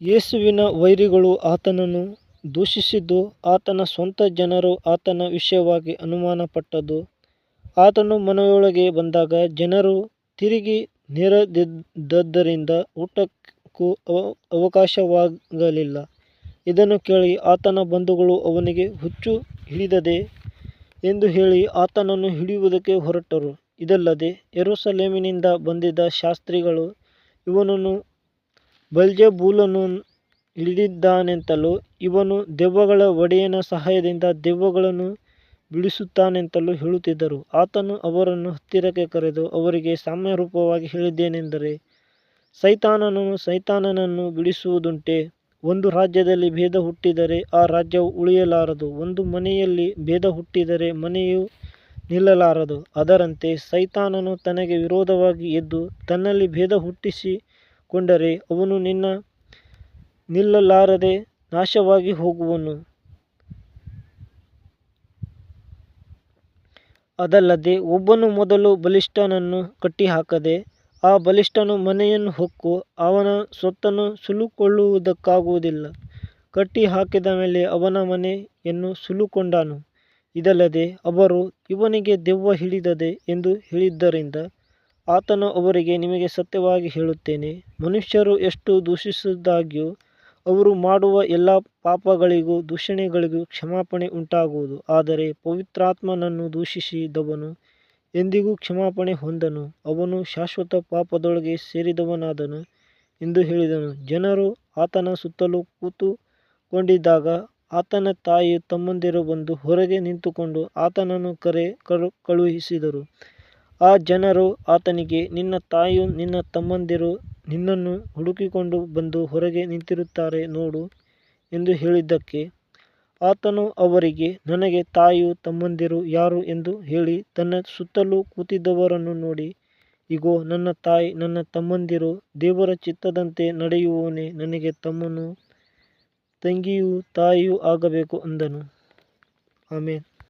ಯೇಸುವಿನ ವೈರಿಗಳು ಆತನನ್ನು ದೂಷಿಸಿದ್ದು ಆತನ ಸ್ವಂತ ಜನರು ಆತನ ವಿಷಯವಾಗಿ ಅನುಮಾನಪಟ್ಟದ್ದು ಆತನು ಮನೆಯೊಳಗೆ ಬಂದಾಗ ಜನರು ತಿರುಗಿ ನೆರೆದಿದ್ದರಿಂದ ಊಟಕ್ಕೂ ಅವಕಾಶವಾಗಲಿಲ್ಲ. ಇದನ್ನು ಕೇಳಿ ಆತನ ಬಂಧುಗಳು ಅವನಿಗೆ, ಹುಚ್ಚು ಹಿಡಿದದೆ ಎಂದು ಹೇಳಿ ಆತನನ್ನು ಹಿಡಿಯುವುದಕ್ಕೆ ಹೊರಟರು. ಇದಲ್ಲದೆ ಯೆರೂಸಲೇಮಿನಿಂದ ಬಂದಿದ್ದ ಶಾಸ್ತ್ರಿಗಳು ಇವನನ್ನು ಬೆಲ್ಜೆಬೂಲನು ಹಿಡಿದಿದ್ದಾನೆಂತಲೂ ಇವನು ದೆವ್ವಗಳ ಒಡೆಯನ ಸಹಾಯದಿಂದ ದೆವ್ವಗಳನ್ನು ಬಿಡಿಸುತ್ತಾನೆಂತಲೂ ಹೇಳುತ್ತಿದ್ದರು. ಆತನು ಅವರನ್ನು ಹತ್ತಿರಕ್ಕೆ ಕರೆದು ಅವರಿಗೆ ಸಾಮ್ಯರೂಪವಾಗಿ ಹೇಳಿದ್ದೇನೆಂದರೆ, ಸೈತಾನನು ಸೈತಾನನನ್ನು ಬಿಡಿಸುವುದುಂಟೇ? ಒಂದು ರಾಜ್ಯದಲ್ಲಿ ಭೇದ ಹುಟ್ಟಿದರೆ ಆ ರಾಜ್ಯವು ಉಳಿಯಲಾರದು, ಒಂದು ಮನೆಯಲ್ಲಿ ಭೇದ ಹುಟ್ಟಿದರೆ ಮನೆಯು ನಿಲ್ಲಲಾರದು. ಅದರಂತೆ ಸೈತಾನನು ತನಗೆ ವಿರೋಧವಾಗಿ ಎದ್ದು ತನ್ನಲ್ಲಿ ಭೇದ ಹುಟ್ಟಿಸಿಕೊಂಡರೆ ಅವನು ನಿನ್ನ ನಿಲ್ಲಲಾರದೆ ನಾಶವಾಗಿ ಹೋಗುವನು. ಅದಲ್ಲದೆ ಒಬ್ಬನು ಮೊದಲು ಬಲಿಷ್ಠನನ್ನು ಕಟ್ಟಿಹಾಕದೆ ಆ ಬಲಿಷ್ಠನು ಮನೆಯನ್ನು ಹೊಕ್ಕು ಅವನ ಸ್ವತ್ತನ್ನು ಸುಲುಕೊಳ್ಳುವುದಕ್ಕಾಗುವುದಿಲ್ಲ. ಕಟ್ಟಿ ಹಾಕಿದ ಮೇಲೆ ಅವನ ಮನೆಯನ್ನು ಸುಲುಕೊಂಡಾನು. ಇದಲ್ಲದೆ ಅವರು ಇವನಿಗೆ ದೆವ್ವ ಹಿಡಿದದೆ ಎಂದು ಹೇಳಿದ್ದರಿಂದ ಆತನು ಅವರಿಗೆ, ನಿಮಗೆ ಸತ್ಯವಾಗಿ ಹೇಳುತ್ತೇನೆ, ಮನುಷ್ಯರು ಎಷ್ಟು ದೂಷಿಸಿದಾಗ್ಯೂ ಅವರು ಮಾಡುವ ಎಲ್ಲ ಪಾಪಗಳಿಗೂ ದೂಷಣೆಗಳಿಗೂ ಕ್ಷಮಾಪಣೆ ಉಂಟಾಗುವುದು, ಆದರೆ ಪವಿತ್ರಾತ್ಮನನ್ನು ದೂಷಿಸಿದವನು ಎಂದಿಗೂ ಕ್ಷಮಾಪಣೆ ಹೊಂದನು, ಅವನು ಶಾಶ್ವತ ಪಾಪದೊಳಗೆ ಸೇರಿದವನಾದನು ಎಂದು ಹೇಳಿದನು. ಜನರು ಆತನ ಸುತ್ತಲೂ ಕೂತುಕೊಂಡಿದ್ದಾಗ ಆತನ ತಾಯಿ ತಮ್ಮಂದಿರು ಬಂದು ಹೊರಗೆ ನಿಂತುಕೊಂಡು ಆತನನ್ನು ಕರೆಕಳುಹಿಸಿದರು. ಆ ಜನರು ಆತನಿಗೆ, ನಿನ್ನ ತಾಯಿಯೂ ನಿನ್ನ ತಮ್ಮಂದಿರು ನಿನ್ನನ್ನು ಹುಡುಕಿಕೊಂಡು ಬಂದು ಹೊರಗೆ ನಿಂತಿರುತ್ತಾರೆ ನೋಡು ಎಂದು ಹೇಳಿದ್ದಕ್ಕೆ ಆತನು ಅವರಿಗೆ, ನನಗೆ ತಾಯಿಯೂ ತಮ್ಮಂದಿರು ಯಾರು ಎಂದು ಹೇಳಿ ತನ್ನ ಸುತ್ತಲೂ ಕೂತಿದ್ದವರನ್ನು ನೋಡಿ, ಇಗೋ ನನ್ನ ತಾಯಿ ನನ್ನ ತಮ್ಮಂದಿರು, ದೇವರ ಚಿತ್ತದಂತೆ ನಡೆಯುವವನೇ ನನಗೆ ತಮ್ಮನೂ ತಂಗಿಯೂ ತಾಯಿಯೂ ಆಗಬೇಕು ಅಂದನು. ಆಮೆನ್.